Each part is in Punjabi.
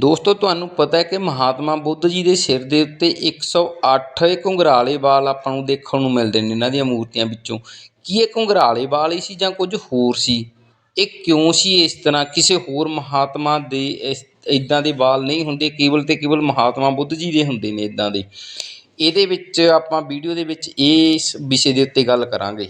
ਦੋਸਤੋ, ਤੁਹਾਨੂੰ ਪਤਾ ਹੈ ਕਿ ਮਹਾਤਮਾ ਬੁੱਧ ਜੀ ਦੇ ਸਿਰ ਦੇ ਉੱਤੇ 108 ਇਹ ਘੁੰਗਰਾਲੇ ਵਾਲ ਆਪਾਂ ਨੂੰ ਦੇਖਣ ਨੂੰ ਮਿਲਦੇ ਨੇ ਇਹਨਾਂ ਦੀਆਂ ਮੂਰਤੀਆਂ ਵਿੱਚੋਂ। ਕੀ ਇਹ ਘੁੰਗਰਾਲੇ ਵਾਲ ਹੀ ਸੀ ਜਾਂ ਕੁਝ ਹੋਰ ਸੀ? ਇਹ ਕਿਉਂ ਸੀ ਇਸ ਤਰ੍ਹਾਂ? ਕਿਸੇ ਹੋਰ ਮਹਾਤਮਾ ਦੇ ਇਸ ਇਦਾਂ ਦੇ ਵਾਲ ਨਹੀਂ ਹੁੰਦੇ, ਕੇਵਲ ਤੇ ਕੇਵਲ ਮਹਾਤਮਾ ਬੁੱਧ ਜੀ ਦੇ ਹੁੰਦੇ ਨੇ ਇਦਾਂ ਦੇ। ਇਹਦੇ ਵਿੱਚ ਆਪਾਂ ਵੀਡੀਓ ਦੇ ਵਿੱਚ ਇਸ ਵਿਸ਼ੇ ਦੇ ਉੱਤੇ ਗੱਲ ਕਰਾਂਗੇ।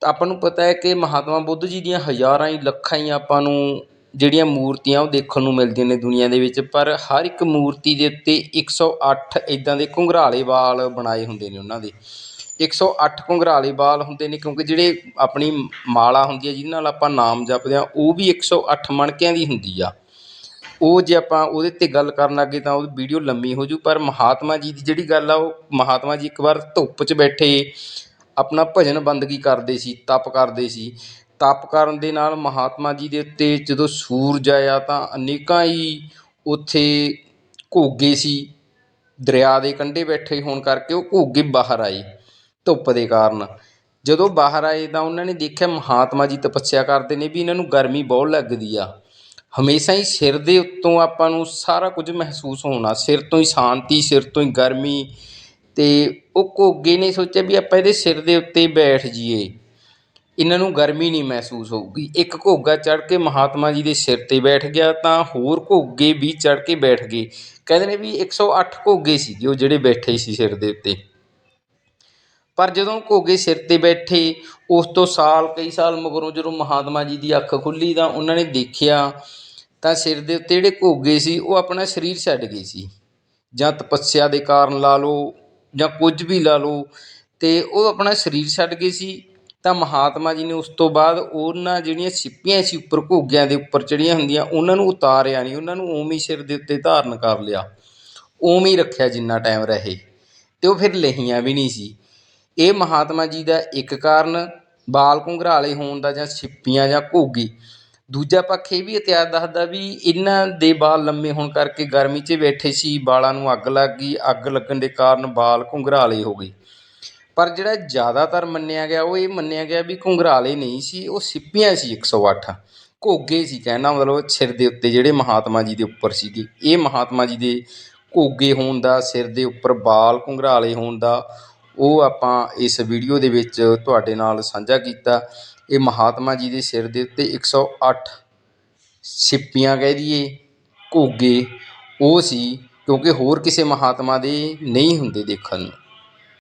ਤਾਂ ਆਪਾਂ ਨੂੰ ਪਤਾ ਹੈ ਕਿ ਮਹਾਤਮਾ ਬੁੱਧ ਜੀ ਦੀਆਂ ਹਜ਼ਾਰਾਂ ਹੀ ਲੱਖਾਂ ਹੀ ਆਪਾਂ ਨੂੰ ਜਿਹੜੀਆਂ ਮੂਰਤੀਆਂ ਉਹ ਦੇਖਣ ਨੂੰ ਮਿਲਦੀਆਂ ਨੇ ਦੁਨੀਆ ਦੇ ਵਿੱਚ, ਪਰ ਹਰ ਇੱਕ ਮੂਰਤੀ ਦੇ ਉੱਤੇ ਇੱਕ ਸੌ ਅੱਠ ਇੱਦਾਂ ਦੇ ਘੁੰਗਰਾਲੇ ਵਾਲ ਬਣਾਏ ਹੁੰਦੇ ਨੇ ਉਹਨਾਂ ਦੇ। 108 ਘੁੰਗਰਾਲੇ ਵਾਲ ਹੁੰਦੇ ਨੇ ਕਿਉਂਕਿ ਜਿਹੜੇ ਆਪਣੀ ਮਾਲਾ ਹੁੰਦੀ ਹੈ, ਜਿਹਦੇ ਨਾਲ ਆਪਾਂ ਨਾਮ ਜਪਦੇ ਹਾਂ, ਉਹ ਵੀ 108 ਮਣਕਿਆਂ ਦੀ ਹੁੰਦੀ ਆ। ਉਹ ਜੇ ਆਪਾਂ ਉਹਦੇ 'ਤੇ ਗੱਲ ਕਰਨ ਲੱਗੇ ਤਾਂ ਉਹ ਵੀਡੀਓ ਲੰਮੀ ਹੋ ਜੂ, ਪਰ ਮਹਾਤਮਾ ਜੀ ਦੀ ਜਿਹੜੀ ਗੱਲ ਆ, ਉਹ ਮਹਾਤਮਾ ਜੀ ਇੱਕ ਵਾਰ ਧੁੱਪ 'ਚ ਬੈਠੇ ਆਪਣਾ ਭਜਨ ਬੰਦਗੀ ਕਰਦੇ ਸੀ, ਤਪ ਕਰਦੇ ਸੀ। ਤਪ ਕਰਨ ਦੇ ਨਾਲ ਮਹਾਤਮਾ ਜੀ ਦੇ ਉੱਤੇ ਜਦੋਂ ਸੂਰਜ ਆਇਆ ਤਾਂ ਅਨੇਕਾਂ ਹੀ ਉੱਥੇ ਘੋਗੇ ਸੀ, ਦਰਿਆ ਦੇ ਕੰਢੇ ਬੈਠੇ ਹੋਣ ਕਰਕੇ ਉਹ ਘੋਗੇ ਬਾਹਰ ਆਏ ਧੁੱਪ ਦੇ ਕਾਰਨ। ਜਦੋਂ ਬਾਹਰ ਆਏ ਤਾਂ ਉਹਨਾਂ ਨੇ ਦੇਖਿਆ ਮਹਾਤਮਾ ਜੀ ਤਪੱਸਿਆ ਕਰਦੇ ਨੇ ਵੀ ਇਹਨਾਂ ਨੂੰ ਗਰਮੀ ਬਹੁਤ ਲੱਗਦੀ ਆ। ਹਮੇਸ਼ਾ ਹੀ ਸਿਰ ਦੇ ਉੱਤੋਂ ਆਪਾਂ ਨੂੰ ਸਾਰਾ ਕੁਝ ਮਹਿਸੂਸ ਹੋਣਾ, ਸਿਰ ਤੋਂ ਹੀ ਸ਼ਾਂਤੀ, ਸਿਰ ਤੋਂ ਹੀ ਗਰਮੀ ਤੇ ਉਹ ਘੋਗੇ ਨੇ ਸੋਚਿਆ ਵੀ ਆਪਾਂ ਇਹਦੇ ਸਿਰ ਦੇ ਉੱਤੇ ਬੈਠ ਜਾਈਏ। ਇਹਨਾਂ ਨੂੰ ਗਰਮੀ ਨਹੀਂ ਮਹਿਸੂਸ ਹੋਊਗੀ। ਇੱਕ ਘੋਗਾ ਚੜ੍ਹ ਕੇ ਮਹਾਤਮਾ ਜੀ ਦੇ ਸਿਰ ਤੇ ਬੈਠ ਗਿਆ ਤਾਂ ਹੋਰ ਘੋਗੇ ਵੀ ਚੜ੍ਹ ਕੇ ਬੈਠ ਗਏ। ਕਹਿੰਦੇ ਨੇ ਵੀ 108 ਘੋਗੇ ਸੀਗੇ ਉਹ ਜਿਹੜੇ ਬੈਠੇ ਸੀ ਸਿਰ ਦੇ ਉੱਤੇ। ਪਰ ਜਦੋਂ ਘੋਗੇ ਸਿਰ ਤੇ ਬੈਠੇ, ਉਸ ਤੋਂ ਸਾਲ, ਕਈ ਸਾਲ ਮਗਰੋਂ ਜਦੋਂ ਮਹਾਤਮਾ ਜੀ ਦੀ ਅੱਖ ਖੁੱਲੀ ਤਾਂ ਉਹਨਾਂ ਨੇ ਦੇਖਿਆ ਤਾਂ ਸਿਰ ਦੇ ਉੱਤੇ ਜਿਹੜੇ ਘੋਗੇ ਸੀ ਉਹ ਆਪਣਾ ਸਰੀਰ ਛੱਡ ਗਏ ਸੀ। ਜਾਂ ਤਪੱਸਿਆ ਦੇ ਕਾਰਨ ਲਾ ਲਓ ਜਾਂ ਕੁਝ ਵੀ ਲਾ ਲਓ ਤੇ ਉਹ ਆਪਣਾ ਸਰੀਰ ਛੱਡ ਗਏ ਸੀ। ਤਾਂ ਮਹਾਤਮਾ ਜੀ ਨੇ ਉਸ ਤੋਂ ਬਾਅਦ ਉਹਨਾਂ ਜਿਹੜੀਆਂ ਸਿੱਪੀਆਂ ਸੀ ਉੱਪਰ ਘੋਗਿਆਂ ਦੇ ਉੱਪਰ ਚੜੀਆਂ ਹੁੰਦੀਆਂ, ਉਹਨਾਂ ਨੂੰ ਉਤਾਰਿਆ ਨਹੀਂ ਉਹਨਾਂ ਨੂੰ ਉਵੇਂ ਸਿਰ ਦੇ ਉੱਤੇ ਧਾਰਨ ਕਰ ਲਿਆ। ਉਵੇਂ ਹੀ ਰੱਖਿਆ ਜਿੰਨਾ ਟਾਈਮ ਰਹੇ, ਤੇ ਉਹ ਫਿਰ ਲਹੀਆਂ ਵੀ ਨਹੀਂ ਸੀ। ਇਹ ਮਹਾਤਮਾ ਜੀ ਦਾ ਇੱਕ ਕਾਰਨ ਬਾਲ ਘੁੰਗਰਾਲੇ ਹੋਣ ਦਾ ਜਾਂ ਛਿੱਪੀਆਂ ਜਾਂ ਘੋਗੀ। ਦੂਜਾ ਪੱਖ ਇਹ ਵੀ ਇਤਿਹਾਸ ਦੱਸਦਾ ਵੀ ਇਹਨਾਂ ਦੇ ਬਾਲ ਲੰਮੇ ਹੋਣ ਕਰਕੇ ਗਰਮੀ 'ਚ ਬੈਠੇ ਸੀ, ਬਾਲਾਂ ਨੂੰ ਅੱਗ ਲੱਗ ਗਈ, ਅੱਗ ਲੱਗਣ ਦੇ ਕਾਰਨ ਬਾਲ ਘੁੰਗਰਾਲੇ ਹੋ ਗਏ। ਪਰ ਜਿਹੜਾ ਜ਼ਿਆਦਾਤਰ ਮੰਨਿਆ ਗਿਆ, ਉਹ ਇਹ ਮੰਨਿਆ ਗਿਆ ਵੀ ਘੁੰਗਰਾਲੇ ਨਹੀਂ ਸੀ, ਉਹ ਸਿੱਪੀਆਂ ਸੀ 108 ਘੋਗੇ ਸੀ, ਕਹਿਣਾ ਮਤਲਬ ਸਿਰ ਦੇ ਉੱਤੇ ਜਿਹੜੇ ਮਹਾਤਮਾ ਜੀ ਦੇ ਉੱਪਰ ਸੀਗੇ। ਇਹ ਮਹਾਤਮਾ ਜੀ ਦੇ ਘੋਗੇ ਹੋਣ ਦਾ, ਸਿਰ ਦੇ ਉੱਪਰ ਬਾਲ ਘੁੰਗਰਾਲੇ ਹੋਣ ਦਾ, ਉਹ ਆਪਾਂ ਇਸ ਵੀਡੀਓ ਦੇ ਵਿੱਚ ਤੁਹਾਡੇ ਨਾਲ ਸਾਂਝਾ ਕੀਤਾ। ਇਹ ਮਹਾਤਮਾ ਜੀ ਦੇ ਸਿਰ ਦੇ ਉੱਤੇ 108 ਸਿੱਪੀਆਂ ਕਹਿ ਦਈਏ, ਘੋਗੇ, ਉਹ ਸੀ, ਕਿਉਂਕਿ ਹੋਰ ਕਿਸੇ ਮਹਾਤਮਾ ਦੇ ਨਹੀਂ ਹੁੰਦੇ ਦੇਖਣ ਨੂੰ।